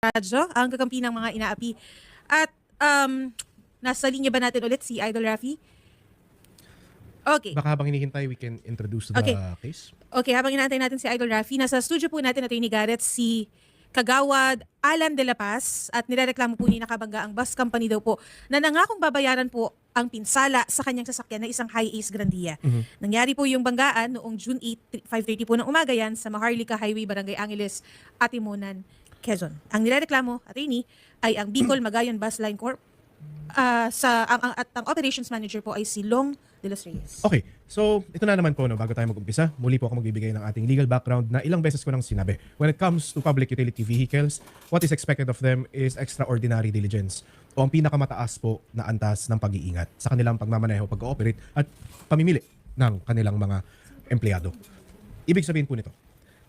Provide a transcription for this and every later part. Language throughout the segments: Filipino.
radyo, ang kakampi ng mga inaapi. At um, nasa linya ba natin ulit si Idol Rafi? Okay. Baka habang hinihintay, we can introduce the Okay. case. Okay, habang inaantay natin si Idol Rafi, nasa studio po natin at ni Garrett si Kagawad Alan de la Paz at nirereklamo po ni Nakabangga ang bus company daw po na nangakong babayaran po ang pinsala sa kanyang sasakyan na isang high ace Grandia. Nangyari po yung banggaan noong June 8, 5.30 po ng umaga yan sa Maharlika Highway, Barangay Angeles, Atimonan, Quezon. Ang nirereklamo, attorney, ay ang Bicol Magayon Bus Line Corp. Ah, sa ang, ang, at ang operations manager po ay si Long de los Reyes. Okay, so ito na naman po, no, bago tayo mag-umpisa, muli po ako magbibigay ng ating legal background na ilang beses ko nang sinabi. When it comes to public utility vehicles, what is expected of them is extraordinary diligence o ang pinakamataas po na antas ng pag-iingat sa kanilang pagmamaneho, pag-ooperate at pamimili ng kanilang mga empleyado. Ibig sabihin po nito,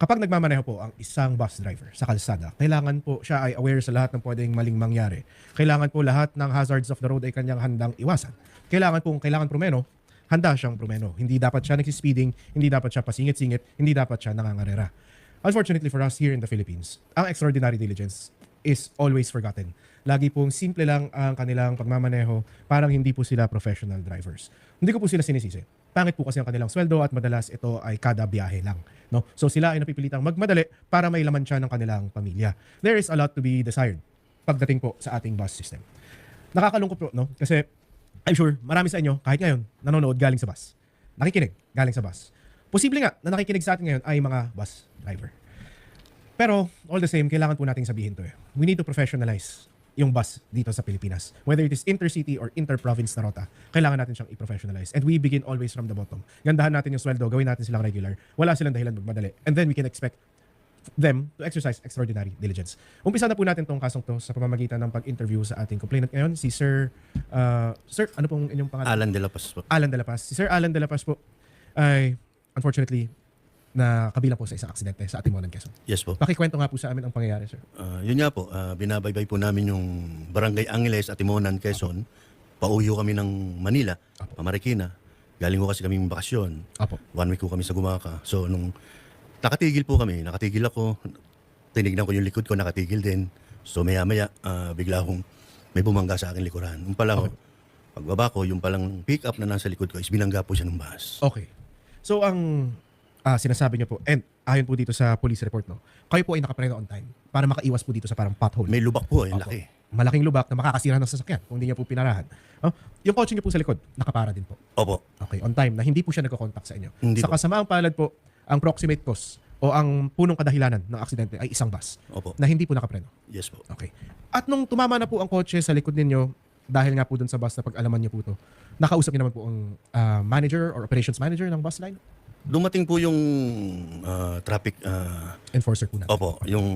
kapag nagmamaneho po ang isang bus driver sa kalsada, kailangan po siya ay aware sa lahat ng pwedeng maling mangyari. Kailangan po lahat ng hazards of the road ay kanyang handang iwasan. Kailangan po, kailangan promeno, handa siyang promeno. Hindi dapat siya nagsispeeding, hindi dapat siya pasingit-singit, hindi dapat siya nangangarera. Unfortunately for us here in the Philippines, ang extraordinary diligence is always forgotten. Lagi pong simple lang ang kanilang pagmamaneho, parang hindi po sila professional drivers. Hindi ko po sila sinisisi. Pangit po kasi ang kanilang sweldo at madalas ito ay kada biyahe lang. No? So sila ay napipilitang magmadali para may laman siya ng kanilang pamilya. There is a lot to be desired pagdating po sa ating bus system. Nakakalungkot po, no? Kasi I'm sure marami sa inyo, kahit ngayon, nanonood galing sa bus. Nakikinig galing sa bus. Posible nga na nakikinig sa atin ngayon ay mga bus driver. Pero all the same, kailangan po nating sabihin to eh. We need to professionalize yung bus dito sa Pilipinas. Whether it is intercity or interprovince na rota, kailangan natin siyang i-professionalize. And we begin always from the bottom. Gandahan natin yung sweldo, gawin natin silang regular. Wala silang dahilan magmadali. And then we can expect them to exercise extraordinary diligence. Umpisa na po natin tong kasong to sa pamamagitan ng pag-interview sa ating complainant ngayon, si Sir, uh, Sir, ano pong inyong pangalan? Alan de la Paz po. Alan de la Paz. Si Sir Alan de la Paz po ay unfortunately na kabilang po sa isang aksidente sa Atimonan, Quezon. Yes po. Pakikwento nga po sa amin ang pangyayari, sir. Ah, yun nga po, ah, binabaybay po namin yung Barangay Angeles at Timonan, Quezon. Pauyo kami ng Manila, Pamarikina. Galing ko kasi kaming bakasyon. Apo. One week ko kami sa Gumaka. So nung nakatigil po kami, nakatigil ako, tinignan ko yung likod ko, nakatigil din. So maya maya, ah, bigla akong may bumangga sa akin likuran. Yung pala ko, pagbaba ko, yung palang pick up na nasa likod ko is binangga po siya ng bus. Okay. So ang ah, sinasabi niyo po, and ayon po dito sa police report, no, kayo po ay nakapreno on time para makaiwas po dito sa parang pothole. May lubak po, eh, Opo. laki. Malaking lubak na makakasira ng sasakyan kung hindi niya po pinarahan. Oh, yung kotse niyo po sa likod, nakapara din po. Opo. Okay, on time na hindi po siya nagko-contact sa inyo. Hindi sa po. kasamaang palad po, ang proximate cause o ang punong kadahilanan ng aksidente ay isang bus Opo. na hindi po nakapreno. Yes po. Okay. At nung tumama na po ang kotse sa likod ninyo, dahil nga po dun sa bus na pag-alaman niyo po to, nakausap niyo naman po ang ah, manager or operations manager ng bus line? Dumating po yung ah, traffic ah, Enforcer po natin. Opo, yung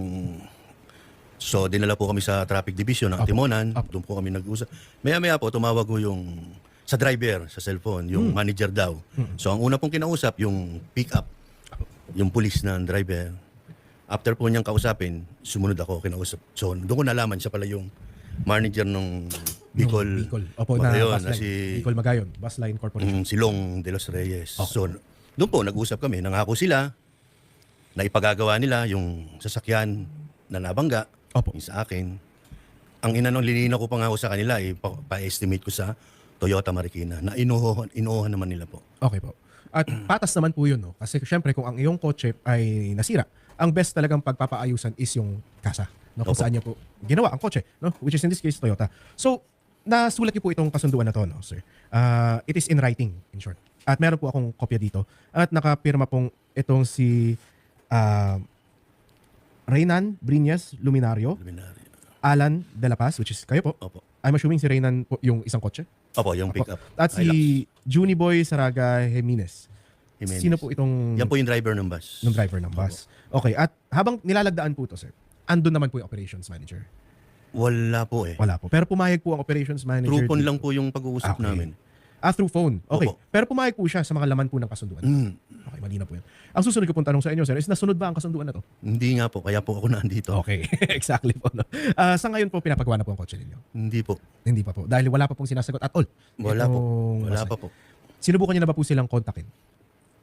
So dinala po kami sa traffic division ng. Timonan. Doon po kami nag-usap. Maya-maya po tumawag ko yung sa driver sa cellphone, yung Hmm. manager daw. So ang una pong kinausap yung pick up, yung police ng driver. After po niyang kausapin, sumunod ako kinausap. So doon ko nalaman siya pala yung manager ng Bicol. Bicol. Opo, na Magayon, bus na line. si Bicol Magayon, Bus Line Corporation. Mm, si Long de los Reyes. Okay. So, doon po, nag-usap kami. Nangako sila na ipagagawa nila yung sasakyan na nabangga Opo. yung sa akin. Ang inanong lininaw ko pa nga ako sa kanila, eh, pa- pa-estimate ko sa Toyota Marikina na inuuhan, inuuhan naman nila po. Okay po. At patas naman po yun, no? Kasi syempre kung ang iyong kotse ay nasira, ang best talagang pagpapaayusan is yung kasa. No? Kung Opo. saan niya po ginawa ang kotse, no? Which is in this case, Toyota. So, nasulat niyo po itong kasunduan na to, no, sir? Uh, it is in writing, in short. At meron po akong kopya dito. At nakapirma pong itong si uh, Reynan Briñas Luminario, Luminary. Alan De La Paz, which is kayo po. Opo. I'm assuming si Reynan po yung isang kotse. Opo, yung Opo. pick up. At si Juni Boy Saraga Jimenez. Jimenez. Sino po itong Yan po yung driver ng bus. ng driver ng bus? Okay, at habang nilalagdaan po to sir, andun naman po yung operations manager. Wala po eh. Wala po. Pero pumayag po ang operations manager. Dito. lang po yung pag-uusap Ah, okay. namin. Ah, through phone. Okay. Opo. Pero pumayag po siya sa mga laman po ng kasunduan. Mm, Okay, mali na po yan. Ang susunod ko pong tanong sa inyo, sir, is nasunod ba ang kasunduan na to? hindi nga po, kaya po ako nandito. Okay, exactly po. No? Ah, sa ngayon po, pinapagawa na po ang kotse ninyo? Hindi po. Hindi pa po. Dahil wala pa pong sinasagot at all. Wala po. Itong Wala bus pa po. Sinubukan niyo na ba po silang kontakin?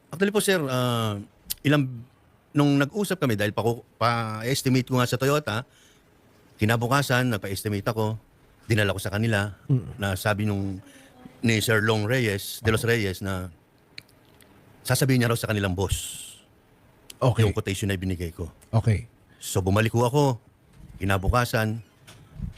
Actually po sir, ah, ilang nung nag-usap kami dahil pa, ko- pa-estimate ko nga sa Toyota, Kinabukasan, nagpa-estimate ako, dinala ko sa kanila, na sabi nung ni Sir Long Reyes, De Los Reyes, na sasabihin niya raw sa kanilang boss Okay. yung quotation na binigay ko. Okay. So bumalik ko ako, kinabukasan,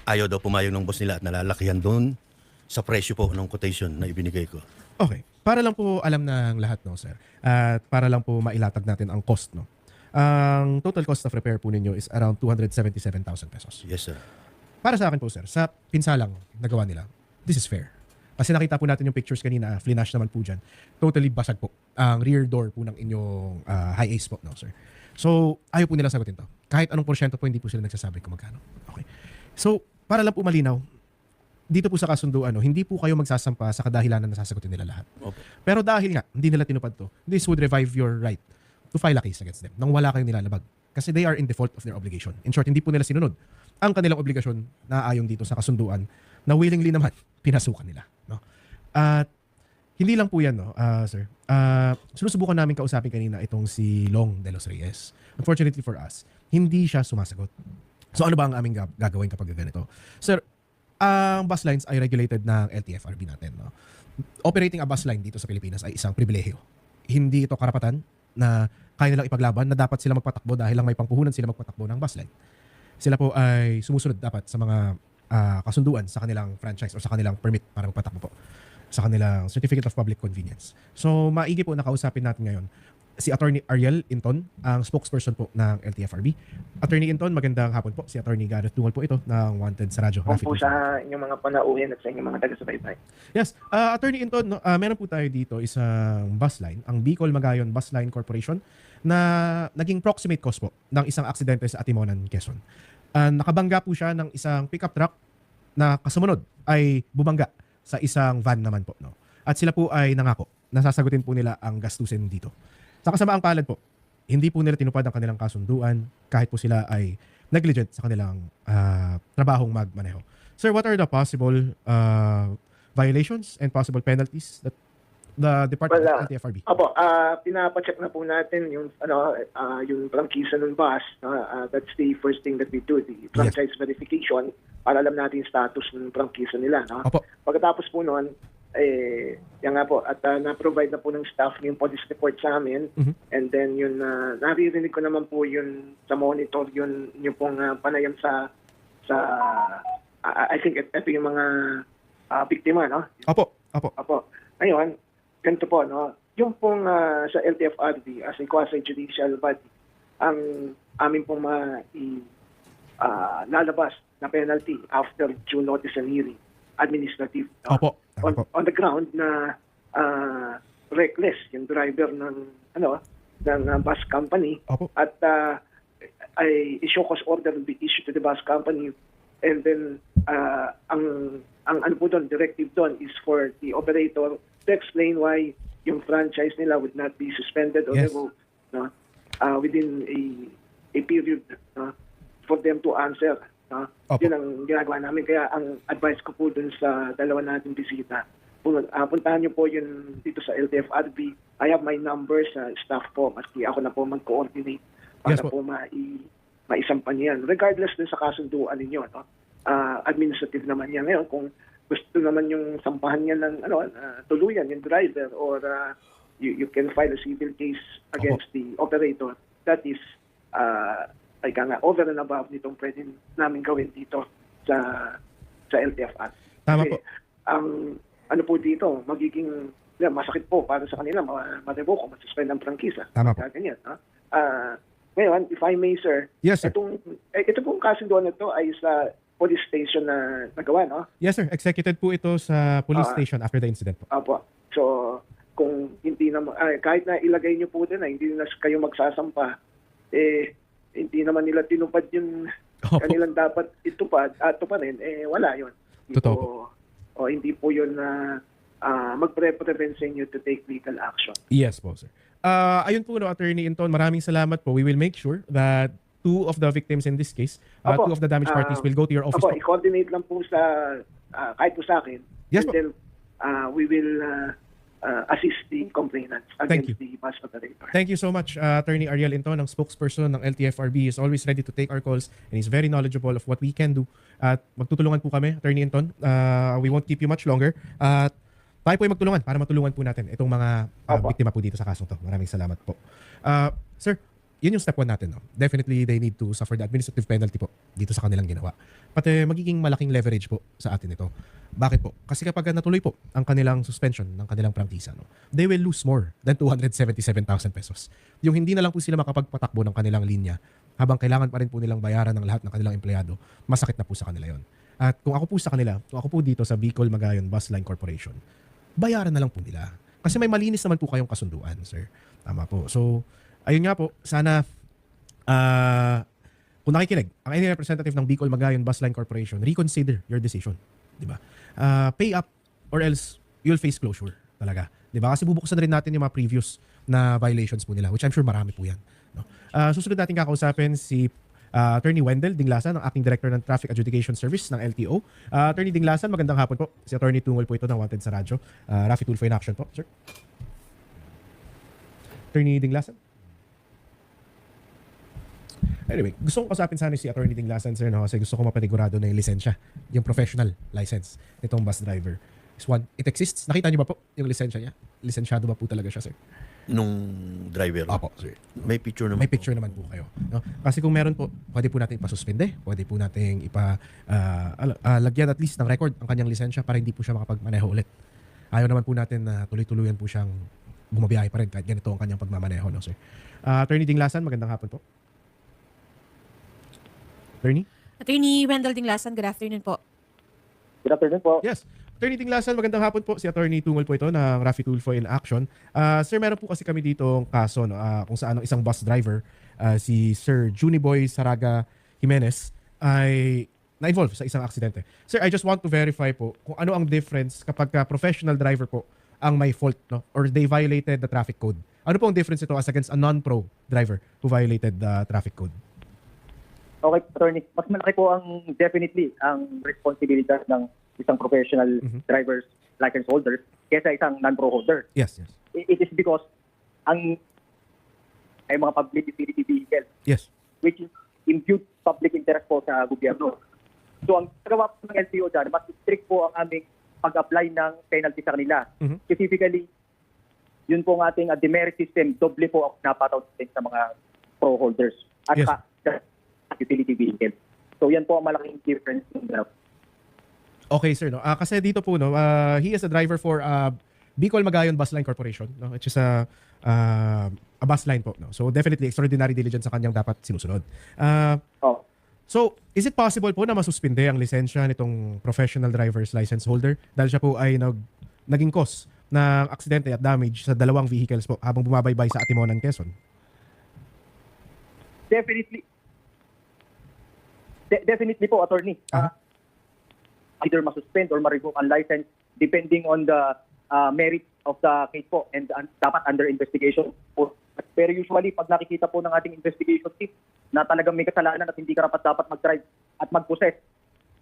ayaw daw pumayag ng boss nila at nalalakihan doon sa presyo po ng quotation na ibinigay ko. Okay. Para lang po alam ng lahat, no, sir. At para lang po mailatag natin ang cost, no. Ang total cost of repair po ninyo is around 277,000 pesos. Yes, sir. Para sa akin po, sir, sa pinsalang nagawa nila, this is fair. Kasi nakita po natin yung pictures kanina, flinash naman po dyan. Totally basag po ang rear door po ng inyong ah, high ace po, no, sir. So, ayaw po nila sagutin to. Kahit anong porsyento po, hindi po sila nagsasabi kung magkano. Okay. So, para lang po malinaw, dito po sa kasunduan, no, hindi po kayo magsasampa sa kadahilanan na sasagutin nila lahat. Opo. Pero dahil nga, hindi nila tinupad to, this would revive your right to file a case against them nang wala kayong nilalabag. Kasi they are in default of their obligation. In short, hindi po nila sinunod ang kanilang obligasyon na ayon dito sa kasunduan na willingly naman pinasukan nila. No? At hindi lang po yan, no, ah, sir. Ah, sinusubukan namin kausapin kanina itong si Long de los Reyes. Unfortunately for us, hindi siya sumasagot. So ano ba ang aming gag- gagawin kapag ganito? Sir, ang bus lines ay regulated ng LTFRB natin. No? Operating a bus line dito sa Pilipinas ay isang pribilehyo. Hindi ito karapatan na kaya nilang ipaglaban na dapat sila magpatakbo dahil lang may pangpuhunan sila magpatakbo ng bus line. Sila po ay sumusunod dapat sa mga ah, kasunduan sa kanilang franchise o sa kanilang permit para magpatakbo po sa kanilang Certificate of Public Convenience. So maigi po nakausapin natin ngayon si Attorney Ariel Inton, ang spokesperson po ng LTFRB. Attorney Inton, magandang hapon po. Si Attorney Gareth Dungal po ito ng Wanted sa Radyo. Kung Rafi po sa inyong mga panauhin at sa inyong mga taga-subaybay. Yes, uh, Attorney Inton, no, ah, meron po tayo dito isang bus line, ang Bicol Magayon Bus Line Corporation na naging proximate cause po ng isang aksidente sa Atimonan, Quezon. Ah, nakabangga po siya ng isang pickup truck na kasumunod ay bumangga sa isang van naman po. No? At sila po ay nangako na sasagutin po nila ang gastusin dito. Sa kasamaang palad po, hindi po nila tinupad ang kanilang kasunduan kahit po sila ay negligent sa kanilang ah, trabahong magmaneho. Sir, what are the possible uh, violations and possible penalties that the Department Wala. of LTFRB? Opo, ah pinapacheck na po natin yung ano ah, yung prangkisa ng bus. no? Ah, that's the first thing that we do, the franchise verification para alam natin yung status ng prangkisa nila. No? Opo. Pagkatapos po noon, eh, yan nga po, at ah, na-provide na po ng staff yung police report sa amin. Mhm. And then yun, uh, naririnig ko naman po yun sa monitor, yun yung pong ah, panayam sa, sa ah, I think ito yung mga ah, biktima, no? Opo. Opo. Apo. Ngayon, ganito po, no? Yung pong ah, sa LTFRB as a quasi-judicial body, ang amin pong ma i, ah, lalabas na penalty after due notice and hearing, administrative. no? Opo. On, po. on the ground na ah, reckless yung driver ng ano ng ah, bus company Opo. at uh, ay issue cause order will be issued to the bus company and then uh, ang ang ano po doon directive doon is for the operator to explain why yung franchise nila would not be suspended or Yes. revoked no? Uh, within a a period no, for them to answer no? Opo. yun ang ginagawa namin. Kaya ang advice ko po dun sa dalawa nating bisita ah, puntahan niyo po yun dito sa LTFRB I have my number sa staff po. Maski ako na po mag-coordinate para Yes po. po mai maisampan yan. Regardless dun sa kasunduan ninyo no? Ah, administrative naman yan ngayon kung gusto naman yung sampahan niya ng ano ah, tuluyan yung driver or ah, you, you can file a civil case against the operator that is uh, ay ka nga over and above nitong pwede namin gawin dito sa sa LTFR. Tama Kasi po. ang ano po dito, magiging yeah, masakit po para sa kanila, ma- ma-revoke o masuspend ang prangkisa. Tama po. Kaya ganyan. No? Ah, ngayon, if I may, sir, Yes, sir. itong, eh, ito pong kasunduan na to ay sa police station na nagawa, no? Yes, sir. Executed po ito sa police Ah. station after the incident po. Apo. So, kung hindi naman, ay, kahit na ilagay niyo po din na hindi na kayo magsasampa, eh, hindi naman nila tinupad yung Opo. kanilang dapat itupad, at tuparin, eh, wala yun. Hindi Totoo po- O hindi po yun na ah, magpre-prevent sa inyo to take legal action. Yes po, sir. Ah, ayun po, no, Attorney Inton, maraming salamat po. We will make sure that two of the victims in this case, uh, Opo. two of the damaged parties Ah, will go to your office Apo, po. i-coordinate lang po sa, ah, kahit po sa akin. Yes and po. then, ah, we will, ah, uh, assisting complainants Thank against the bus operator. Thank you so much, uh, Attorney Ariel Inton, ang spokesperson ng LTFRB. is always ready to take our calls and he's very knowledgeable of what we can do. At magtutulungan po kami, Attorney Inton. Uh, we won't keep you much longer. At tayo po ay magtulungan para matulungan po natin itong mga uh, Opo. biktima po dito sa kasong to. Maraming salamat po. Uh, sir, yun yung step one natin. No? Definitely, they need to suffer the administrative penalty po dito sa kanilang ginawa. Pati magiging malaking leverage po sa atin ito. Bakit po? Kasi kapag natuloy po ang kanilang suspension ng kanilang prangkisa, no, they will lose more than 277,000 pesos. Yung hindi na lang po sila makapagpatakbo ng kanilang linya habang kailangan pa rin po nilang bayaran ng lahat ng kanilang empleyado, masakit na po sa kanila yon. At kung ako po sa kanila, kung ako po dito sa Bicol Magayon Bus Line Corporation, bayaran na lang po nila. Kasi may malinis naman po kayong kasunduan, sir. Tama po. So, ayun nga po, sana ah kung nakikinig, ang any representative ng Bicol Magayon Bus Line Corporation, reconsider your decision. Di ba? Ah, pay up or else you'll face closure talaga. Di ba? Kasi bubuksan rin natin yung mga previous na violations po nila, which I'm sure marami po yan. No? Ah, susunod natin kakausapin si ah, Attorney Wendell Dinglasan, ang acting director ng Traffic Adjudication Service ng LTO. Ah, Attorney Dinglasan, magandang hapon po. Si Attorney Tungol po ito ng Wanted sa radyo. Uh, Rafi Tulfo in action po, sir. Attorney Dinglasan? Anyway, gusto kong kasapin sana si Attorney Dinglasan, sir, no? kasi gusto ko mapanigurado na yung lisensya, yung professional license nitong bus driver. Is one, it exists. Nakita niyo ba po yung lisensya niya? Lisensyado ba po talaga siya, sir? Nung driver. Opo, sir. May picture naman May po. picture naman po kayo. No? Kasi kung meron po, pwede po natin ipasuspende, pwede po natin ipa, ala- ah, lagyan at least ng record ang kanyang lisensya para hindi po siya makapagmaneho ulit. Ayaw naman po natin na tuloy-tuluyan po siyang bumabiyahe pa rin kahit ganito ang kanyang pagmamaneho, no, sir? Ah, Attorney Dinglasan, magandang hapon po. Attorney? Attorney Wendell Dinglasan, good afternoon po. Good afternoon po. Yes. Attorney Tinglasan, magandang hapon po. Si Attorney Tungol po ito ng Rafi Tulfo in Action. Ah, sir, meron po kasi kami dito kaso no, ah, kung saan ang isang bus driver, ah, si Sir Juniboy Saraga Jimenez, ay na-involve sa isang aksidente. Sir, I just want to verify po kung ano ang difference kapag ka professional driver po ang may fault no, or they violated the traffic code. Ano po ang difference ito as against a non-pro driver who violated the traffic code? Okay, attorney. Mas malaki po ang definitely ang responsibilidad ng isang professional Mhm. driver's license holder kaysa isang non-pro holder. Yes, yes. I- It is because ang ay mga public utility vehicle Yes. which is imbued public interest po sa gobyerno. So ang gawa po ng LTO dyan, mas strict po ang aming pag-apply ng penalty sa kanila. Mhm. Specifically, yun po ang ating uh, demerit system, doble po ang napataw sa mga pro holders at Yes. sa utility vehicle. So yan po ang malaking difference. ng uh, Okay, sir. No? Ah, kasi dito po, no, ah, he is a driver for uh, Bicol Magayon Bus Line Corporation, no? which is a, ah, a bus line po. No? So definitely, extraordinary diligence sa kanyang dapat sinusunod. Ah, oh, so, is it possible po na masuspinde ang lisensya nitong professional driver's license holder dahil siya po ay nag, naging cause ng aksidente at damage sa dalawang vehicles po habang bumabaybay sa Atimonan, Quezon? definitely de- definitely po attorney Aha. uh, either masuspend or ma-revoke ang license depending on the uh, merit of the case po and uh, dapat under investigation po pero usually pag nakikita po ng ating investigation team na talagang may kasalanan at hindi karapat dapat mag-drive at mag-possess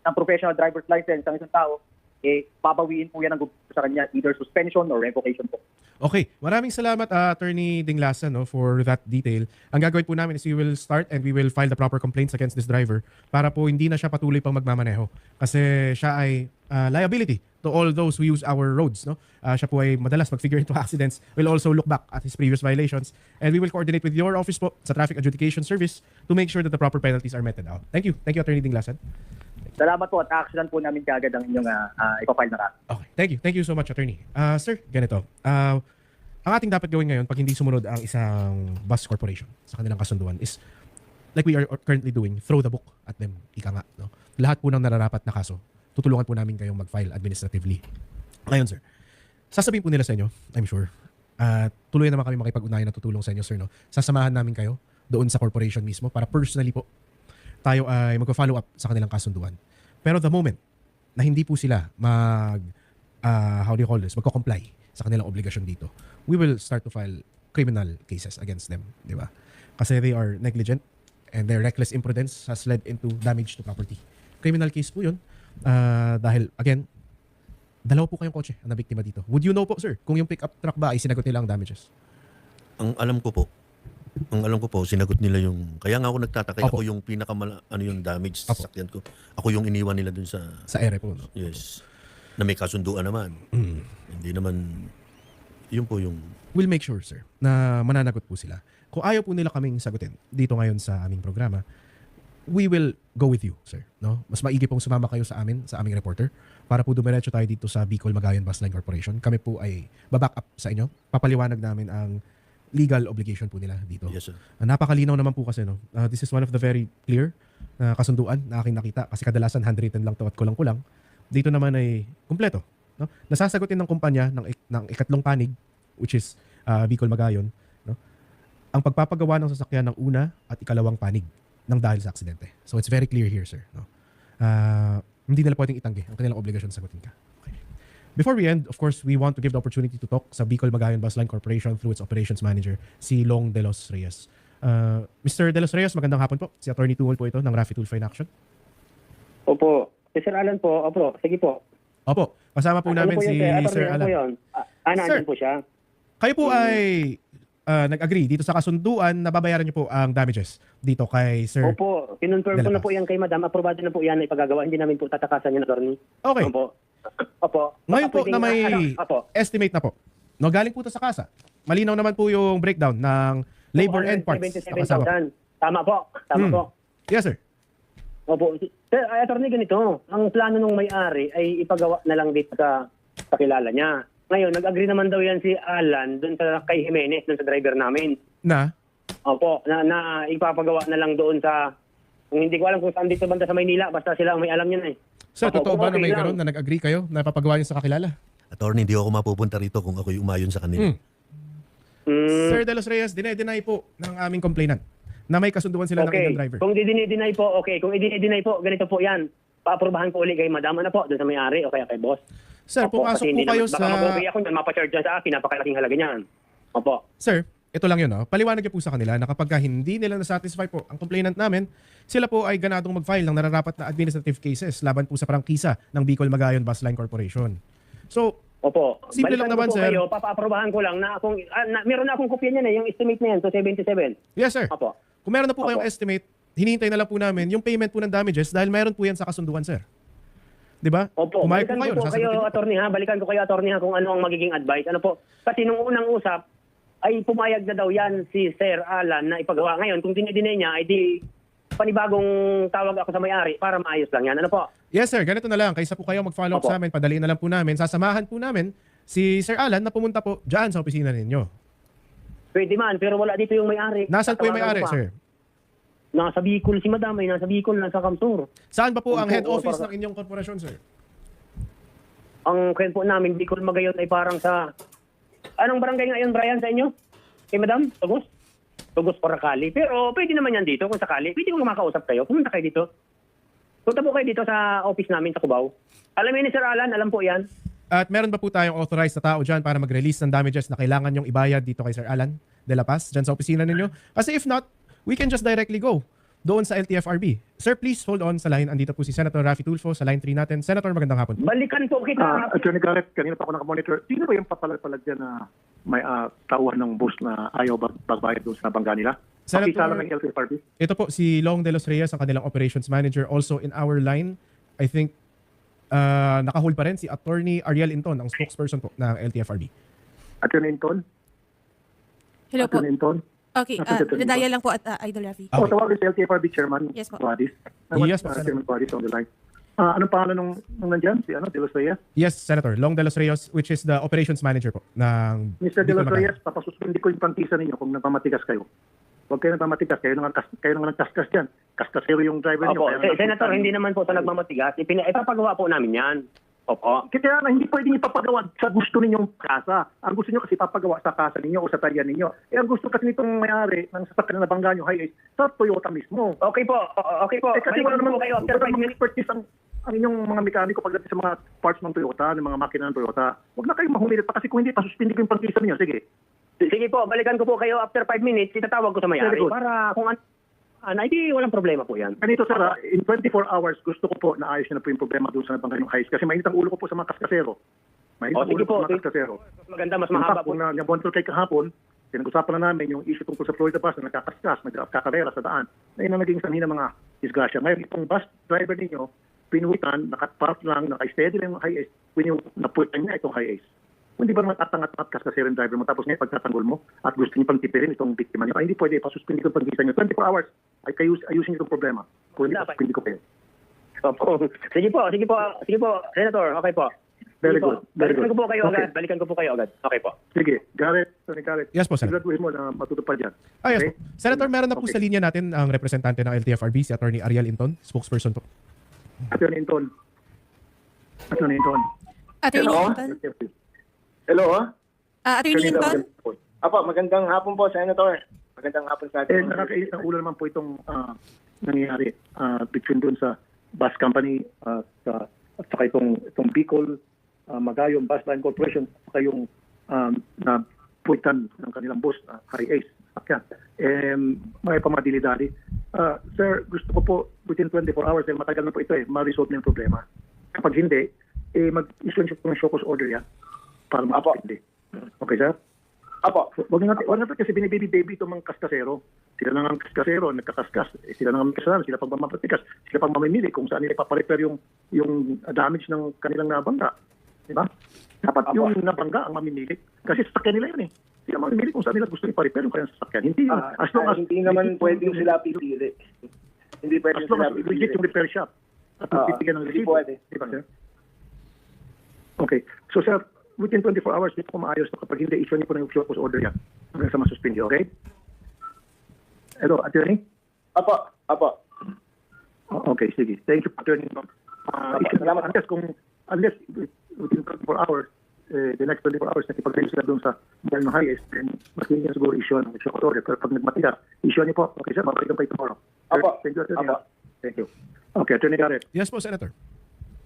ng professional driver's license ang isang tao eh babawiin po yan ng gobyerno sa kanya either suspension or revocation po Okay, maraming salamat uh, Attorney Dinglasan no, for that detail. Ang gagawin po namin is we will start and we will file the proper complaints against this driver para po hindi na siya patuloy pang magmamaneho. Kasi siya ay uh, liability to all those who use our roads. No? Uh, siya po ay madalas mag-figure into accidents. We'll also look back at his previous violations and we will coordinate with your office po sa Traffic Adjudication Service to make sure that the proper penalties are meted out. Thank you. Thank you, Attorney Dinglasan. Salamat po at actionan po namin kagad ang inyong uh, uh, ipapile na kaso. Okay. Thank you. Thank you so much, attorney. Uh, sir, ganito. Uh, ang ating dapat gawin ngayon pag hindi sumunod ang isang bus corporation sa kanilang kasunduan is like we are currently doing, throw the book at them. Ika nga. No? Lahat po ng nararapat na kaso, tutulungan po namin kayong mag-file administratively. Ngayon, sir, sasabihin po nila sa inyo, I'm sure, at tuloy naman kami makipag-unayan na tutulong sa inyo, sir. No? Sasamahan namin kayo doon sa corporation mismo para personally po tayo ay magpa-follow up sa kanilang kasunduan. Pero the moment na hindi po sila mag ah, how do you call this, magko-comply sa kanilang obligasyon dito, we will start to file criminal cases against them, di ba? Kasi they are negligent and their reckless imprudence has led into damage to property. Criminal case po yun. Ah, dahil, again, Dalawa po kayong kotse ang nabiktima dito. Would you know po, sir, kung yung pickup truck ba ay sinagot nila ang damages? Ang alam ko po, ang alam ko po, sinagot nila yung, kaya nga ako nagtataka, Opo. ako yung pinakamala, ano yung damage sa Opo. sakyan ko. Ako yung iniwan nila dun sa, Sa ere po, no? yes, na may kasunduan naman. Mm. Hindi naman, yun po yung, We'll make sure, sir, na mananagot po sila. Kung ayaw po nila kaming sagutin dito ngayon sa aming programa, we will go with you, sir. No? Mas maigi pong sumama kayo sa amin, sa aming reporter, para po dumiretso tayo dito sa Bicol Magayan Bus Line Corporation. Kami po ay baback up sa inyo. Papaliwanag namin ang legal obligation po nila dito. yes sir. Ah, napakalinaw naman po kasi no. Ah, this is one of the very clear na kasunduan na aking nakita kasi kadalasan handwritten lang to at kulang-kulang. Dito naman ay kumpleto, no? Nasasagutin ng kumpanya ng ik- ng ikatlong panig which is ah, Bicol Magayon, no? Ang pagpapagawa ng sasakyan ng una at ikalawang panig ng dahil sa aksidente. So it's very clear here, sir, no. Ah, hindi nila pwedeng itanggi ang kanilang obligasyon sagutin ka. Before we end, of course, we want to give the opportunity to talk sa Bicol Magayon Bus Line Corporation through its operations manager, si Long De Los Reyes. Uh, Mr. De Los Reyes, magandang hapon po. Si Attorney Tungol po ito ng Rafi Tulfo in Action. Opo. Si Sir Alan po, opo, sige po. Opo, kasama po Ano namin po si yun, Sir Attorney, ano po Alan. yun? Ah, ah, Sir. po siya. Kayo po ay uh, nag-agree dito sa kasunduan na babayaran niyo po ang damages dito kay Sir. Opo, kinonfirm ko na po yan kay Madam. Aprobado na po yan na ipagagawa. Hindi namin po tatakasan yan, Attorney. Okay. Opo. Opo. Ngayon po na may ah, ano, estimate na po. No, galing po to sa kasa. Malinaw naman po yung breakdown ng labor and parts. na kasama po. 77,000. Tama po. Tama Hmm. po. Yes, sir. Opo. Sir, ay, Attorney, ganito. Ang plano ng may-ari ay ipagawa na lang dito sa, sa kilala niya. Ngayon, nag-agree naman daw yan si Alan dun sa kay Jimenez, dun sa driver namin. Na, Opo, na, na ipapagawa na lang doon sa hindi ko alam kung saan dito banda sa Maynila, basta sila ang may alam yan eh. Sir, Opo, totoo ba na okay may lang. ganun na nag-agree kayo na papagawa niyo sa kakilala? Attorney, hindi ako mapupunta rito kung ako'y umayon sa kanila. Hmm. Mm, Sir De Los Reyes, dinay-deny po ng aming complainant na may kasunduan sila ng okay. inyong driver. Kung didinay po, okay. Kung idinay po, ganito po yan. Paaprubahan ko uli kay madam, ano po, doon sa may-ari o kaya kay boss. Sir, Opo, pumasok kasi po hindi kayo naman, Baka sa... mag-okay ako niyan, mapacharge yan sa akin, napakalaking halaga niyan. Opo. Sir, ito lang yun. No? Paliwanag niyo po sa kanila na kapag ka hindi nila na-satisfy po ang complainant namin, sila po ay ganadong mag-file ng nararapat na administrative cases laban po sa prangkisa ng Bicol Magayon Bus Line Corporation. So, Opo. Simple lang naman, po sir. Kayo, papaaprobahan ko lang na kung, ah, na, meron na akong kopya niyan eh, yung estimate na yan, so 77. yes sir. Opo. Kung meron na po kayong Opo. estimate, hinihintay na lang po namin yung payment po ng damages dahil meron po yan sa kasunduan, sir. 'Di ba? Opo, Pumayag balikan ko po kayo, ko. attorney ha. Balikan ko kayo, attorney ha, kung ano ang magiging advice. Ano po? Kasi nung unang usap, ay pumayag na daw yan si Sir Alan na ipagawa. Ngayon, kung dinidinay niya, ay di panibagong tawag ako sa may-ari para maayos lang yan. Ano po? Yes sir, ganito na lang. Kaysa po kayo mag-follow up Opo. sa amin, padaliin na lang po namin. Sasamahan po namin si Sir Alan na pumunta po dyan sa opisina ninyo. Pwede man, pero wala dito yung may-ari. Nasaan po yung Tatawagan may-ari, ko pa. sir? Nasa Bicol si Madam, ay nasa Bicol, nasa Kamsur. Saan ba po ang head opo, office para- ng inyong korporasyon, sir? Ang kwento po namin, Bicol Magayon ay parang sa... Anong barangay ngayon, Brian, sa inyo? Kay Madam? Tugos? Tugos Poracali. Pero pwede naman yan dito kung sakali. Pwede kong makausap kayo. Pumunta kayo dito. Punta po kayo dito sa office namin sa Cubao. Alam niyo ni Sir Alan, alam po yan. At meron ba po tayong authorized na tao dyan para mag-release ng damages na kailangan yung ibayad dito kay Sir Alan de la Paz dyan sa opisina ninyo? Kasi if not, we can just directly go doon sa LTFRB. Sir, please hold on sa line. Andito po si Senator Rafi Tulfo sa line 3 natin. Senator, magandang hapon. Balikan po kita. Ah, Attorney Garrett, kanina pa ako nakamonitor. Sino ba yung papalag-palag dyan na may ah, tauhan ng bus na ayaw bag bagbayad doon sa bangga nila? Senator- Pakisala ng LTFRB. Ito po si Long De Los Reyes, ang kanilang operations manager. Also in our line, I think uh, nakahold pa rin si Attorney Ariel Inton, ang spokesperson po ng LTFRB. Attorney Inton? Hello po. Attorney Inton? Okay, uh, Attorney Inton. nadaya lang po at uh, Idol Rafi. Okay. O, tawagin si LTFRB Chairman Yes po. Guadis. Yes po, uh, Senator. Chairman Guadis on the line. Ah, anong pangalan nung, nung nandyan? Si ano, De Los Reyes? Yes, Senator. Long De Los Reyes, which is the operations manager po ng Mr. De Los. Reyes, papasuspindi ko yung pangkisa ninyo kung nagmamatigas kayo. Huwag kayo nagmamatigas. Kayo nang, kas, kayo nang nagkaskas dyan. Kaskasero yung driver niyo. Opo, kaya Se- nang- Senator, hindi naman po sa nagmamatigas. Ipina- ipapagawa po namin yan. Opo. Kaya nga, hindi pwedeng ipapagawa sa gusto ninyong kasa. Ang gusto niyo kasi papagawa sa kasa ninyo o sa talyan ninyo. Eh, ang gusto kasi nitong may-ari ng sasakyan na nabangga nyo, hi, sa Toyota mismo. Okay po. Okay po. Eh, kasi wala naman kayo after wala 5 namang minutes. expertise ang, ang inyong mga mekaniko pagdating sa mga parts ng Toyota, ng mga makina ng Toyota. Huwag na kayong mahumilit pa kasi kung hindi, pasuspindi ko yung pangkisa ninyo. Sige. Sige po, balikan ko po kayo after 5 minutes. Itatawag ko sa may-ari para kung an- ano, hindi walang problema po yan. Ganito sir, ah, in 24 hours, gusto ko po na ayos na po yung problema doon sa nabanggay ng. Kasi mainit ang ulo ko po sa mga kaskasero. Mainit O, ang sige ulo ko po, sa mga kaskasero. Mas maganda, mas mahaba po. na, nabonto kay kahapon, pinag-usapan na namin yung issue tungkol sa Florida bus na nagkakaskas, nagkakarera sa daan, na yun ang naging sanhi ng mga disgrasya. Ngayon, itong bus driver ninyo, pinuwitan, nakapark lang, naka-steady lang yung high ace, napuwitan niya itong high ace. Hindi ba naman tatangat-tangat kas kasi rin driver mo tapos ngayon pagtatanggol mo at gusto niyo pang tipirin itong biktima niyo. Ay, hindi pwede, pasuspindi ko pag niyo. 24 hours, ay kayo, ayusin niyo itong problema. Kung hindi, pasuspindi ko kayo. Opo. Sige po, sige po, sige po, Senator, okay po. Very Sige po. good, very Balikan good. ko po kayo Okay. agad. Balikan ko po kayo agad. Okay po. Sige, Garrett, Tony Garrett. Yes po, Senator. Siguraduhin mo na matutupad yan. Ah, yes Okay? po. Senator, meron na po Okay. sa linya natin ang representante ng LTFRB, si Attorney Ariel Inton, spokesperson po. Attorney Inton. Attorney Inton. Attorney Hello? Hello, ah. Ah, Attorney Hinton? Apo, magandang hapon po, Senator. Magandang hapon sa Eh, atin. nakakainis ng ulo naman po itong ah, nangyayari ah, between dun sa bus company at, ah, at saka itong, itong Bicol, uh, Magayong Bus Line Corporation, at saka yung um, na puwitan ng kanilang boss, uh, High Ace. Akyan. Eh, may pamadili-dali. Ah, sir, gusto ko po within 24 hours, eh, matagal na po ito eh, ma-resolve na yung problema. Kapag hindi, eh, mag-issue ng show cause order yan para ma-hindi. Okay, sir? Apo, Wag natin, wag natin kasi binibaby-baby itong mga kaskasero. Sila na nga ang kaskasero, nagkakaskas. Eh, sila na nga ang kasalanan, sila pang mamatikas. Sila pang mamimili kung saan nila ipaparepair yung, yung damage ng kanilang nabangga. Di ba? Dapat Apo. yung nabangga ang mamimili. Kasi sasakyan nila yun eh. Sila mamimili kung saan nila gusto iparepair yung kanilang sasakyan. Hindi yung, ah, as long as... hindi naman pwedeng sila pipili. Hindi pwedeng sila as pipili. legit yung repair shop. At magbibigyan ng hindi resibo. pwede. Di ba, sir? Okay. So, sir, within 24 hours, dito ko maayos na kapag hindi issue niyo po ng show cause order yan. Hanggang sa masuspindi, okay? Hello, attorney? Apo, apo. Oh, Okay, sige. Thank you, attorney. Uh, Salamat. Salamat. unless kung, unless within 24 hours, eh, the next 24 hours, nakipag-raise sila doon sa ng highest, then mas hindi niya siguro issue ng show order. Pero pag nagmatigas, issue niyo po. Okay, sir, babalikan pa ito tomorrow. Apo. Thank you, attorney. Apo. Thank you. Okay, attorney Garrett, Yes po, Senator.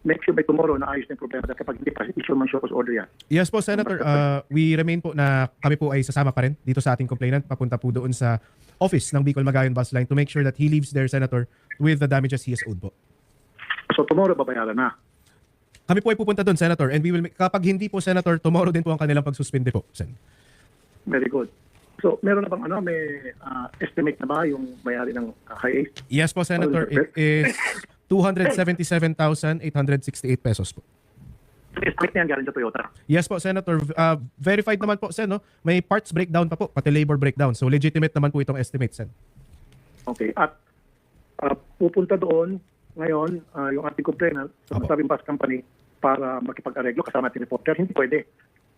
Make sure by tomorrow na ayos na yung problema dahil kapag hindi pa issue man show cause order yan. Yes po, Senator. Uh, we remain po na kami po ay sasama pa rin dito sa ating complainant. Papunta po doon sa office ng Bicol Magayon Bus Line to make sure that he leaves there, Senator, with the damages he has owed po. So tomorrow babayaran na. Kami po ay pupunta doon, Senator, and we will, kapag hindi po, Senator, tomorrow din po ang kanilang pagsuspinde po, Sen. Very good. So meron na bang ano, may ah, estimate na ba yung mayari ng ah, high? Yes po, Senator. It is 277,868 pesos po. Estimate na yan galing sa Toyota. Yes po, Senator. Uh, verified naman po, Sen. No? May parts breakdown pa po, pati labor breakdown. So legitimate naman po itong estimate, Sen. Okay. At ah, pupunta doon ngayon ah, yung ating complainant sa Apo. masabing bus company para makipag-areglo kasama ating reporter. Hindi pwede.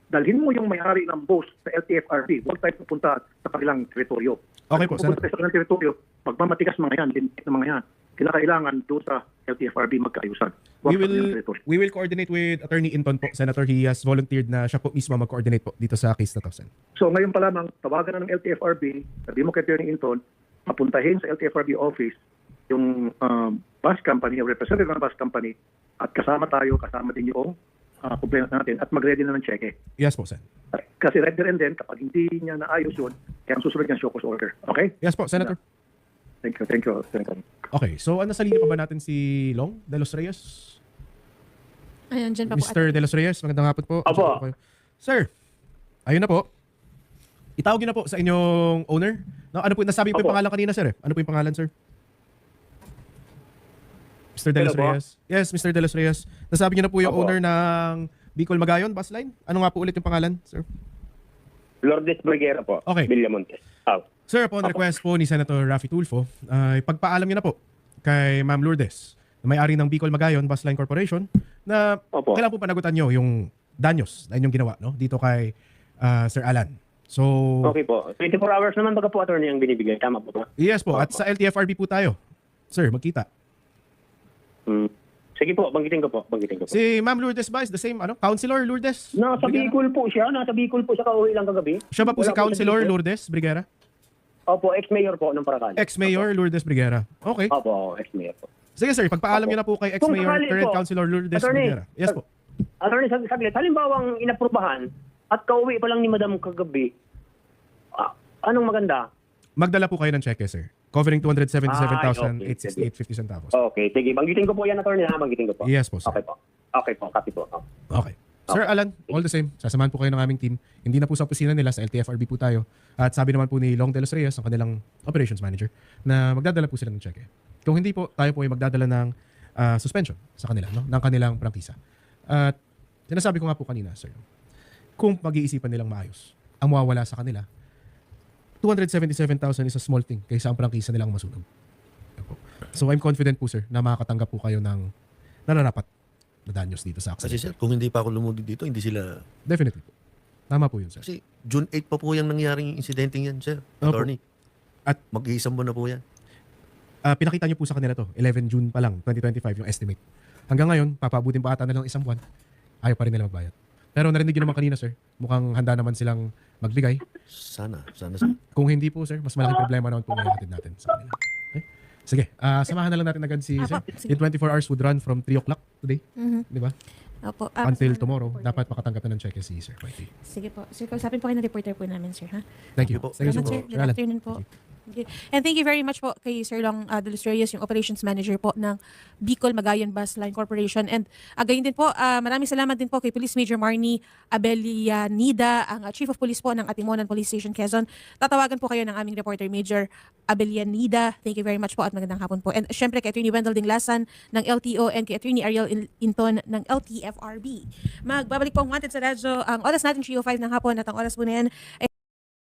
Dalhin mo yung may-ari ng bus sa LTFRB. Huwag tayo pupunta sa kanilang teritoryo. Okay po, Kung pupunta sa kanilang teritoryo, pagmamatigas mga yan, lintik na mga yan, kailangan kailangan doon sa LTFRB magkaayusan. We will we will coordinate with Attorney Inton po, Senator. He has volunteered na siya po mismo mag-coordinate po dito sa case na to, Sen. So ngayon pa lamang, tawagan na ng LTFRB, sabi mo kay Attorney Inton, papuntahin sa LTFRB office yung um, bus company, yung representative ng bus company, at kasama tayo, kasama din yung uh, complainant natin, at mag-ready na ng cheque. Yes po, Sen. Kasi right there and then, kapag hindi niya naayos yun, kaya ang susunod niya show cause order. Okay? Yes po, Senator. Thank you, thank you. Thank you. Okay, so ano sa linya pa ba natin si Long de los Reyes? Ayan, dyan pa po. Mr. De Los Reyes, magandang hapon po. Apo. kayo. Sir, ayun na po. Itawag niyo na po sa inyong owner. No, ano po, nasabi po yung pangalan kanina, sir. eh. Ano po yung pangalan, sir? Mr. De Los Hello po. Reyes. Yes, Mr. De Los Reyes. Nasabi niyo na po yung Apo. owner ng Bicol Magayon Bus Line. Ano nga po ulit yung pangalan, sir? Lourdes Briguera po. Okay. Villamontes. Oh. Sir, upon request po ni Senator Raffy Tulfo, ay pagpaalam niyo na po kay Ma'am Lourdes, na may-ari ng Bicol Magayon Bus Line Corporation, na Opo. kailangan po panagutan niyo yung danyos na inyong ginawa no? dito kay ah, Sir Alan. So, Okay po. 24 hours naman baga po attorney ang binibigay. Tama po ba? yes po. At sa LTFRB po tayo. Sir, magkita. Hmm. Sige po, banggitin ko po. Banggitin ko po. Si Ma'am Lourdes ba is the same, ano? Councilor Lourdes? Nasa Brigera? Bicol po siya. Nasa Bicol po siya kauwi lang kagabi. Siya ba po si Wala Councilor sa Bicol. Lourdes Brigera? Opo, ex-mayor po ng Paracali. Ex-Mayor Lourdes Brigera. Okay. Opo, ex-mayor po. Sige sir, pagpaalam Opo. niyo na po kay Kung ex-Mayor, sakali current po, Councilor Lourdes Attorney, Brigera. Yes po. Attorney, sag- saglit. Halimbawang inaprubahan at kauwi pa lang ni Madam kagabi, ah, anong maganda? Magdala po kayo ng cheque, sir. Covering Ay, okay. 277,868.50 centavos. Okay, sige. Banggitin ko po yan, attorney, ha? Banggitin ko po. Yes po, sir. Okay po. Okay po, copy po. Oh. Okay. Sir Alan, all the same, sasamahan po kayo ng aming team. Hindi na po sa opisina nila, sa LTFRB po tayo. At sabi naman po ni Long de los Reyes, ang kanilang operations manager, na magdadala po sila ng cheque. Kung hindi po, tayo po ay magdadala ng ah, suspension sa kanila, no? ng kanilang prangkisa. At sinasabi ko nga po kanina, sir, kung pag-iisipan nilang maayos, ang mawawala sa kanila, 277,000 is a small thing kaysa ang prangkisa nilang masunog. So I'm confident po sir na makakatanggap po kayo ng nararapat na danyos dito sa Kasi accident. sir, kung hindi pa ako lumugod dito, hindi sila... Definitely po. Tama po yun, sir. Kasi June 8 pa po yung nangyaring insidente yan, sir. Opo. Attorney. At- mag-iisang buwan na po yan. Ah, pinakita niyo po sa kanila to, 11 June pa lang, 2025 yung estimate. Hanggang ngayon, papaabutin pa ata nilang isang buwan, ayaw pa rin nila magbayad. Pero narinig niyo naman kanina, sir, mukhang handa naman silang magbigay. Sana, sana sir. Kung hindi po, sir, mas malaking problema naman po na ihatid natin sa kanila. Okay? Sige, ah, samahan na lang natin agad si sir. Apo, sige. Yung 24 hours would run from 3 o'clock today, Mhm. di ba? Opo. Ah, Until kasama tomorrow, reporter. dapat makatanggap na ng cheque si Sir Whitey. Sige po. Sir, kausapin po kayo ng reporter po namin, sir, ha? Thank you. po. Thank you Salamat, sir. po, Good Alan. afternoon po. And thank you very much po kay Sir Long uh, De Los Reyes, yung operations manager po ng Bicol Magayan Bus Line Corporation. And uh, gayon din po, uh, maraming salamat din po kay Police Major Marnie Abelianida, ang uh, Chief of Police po ng Atimonan Police Station, Quezon. Tatawagan po kayo ng aming reporter Major Abelianida. Thank you very much po at magandang hapon po. And syempre kay Attorney Wendell Dinglasan ng LTO and kay Attorney Ariel In- Inton ng LTFRB. Magbabalik po ang wanted sa radyo. Ang oras natin 3.05 ng hapon at ang oras po na yan ay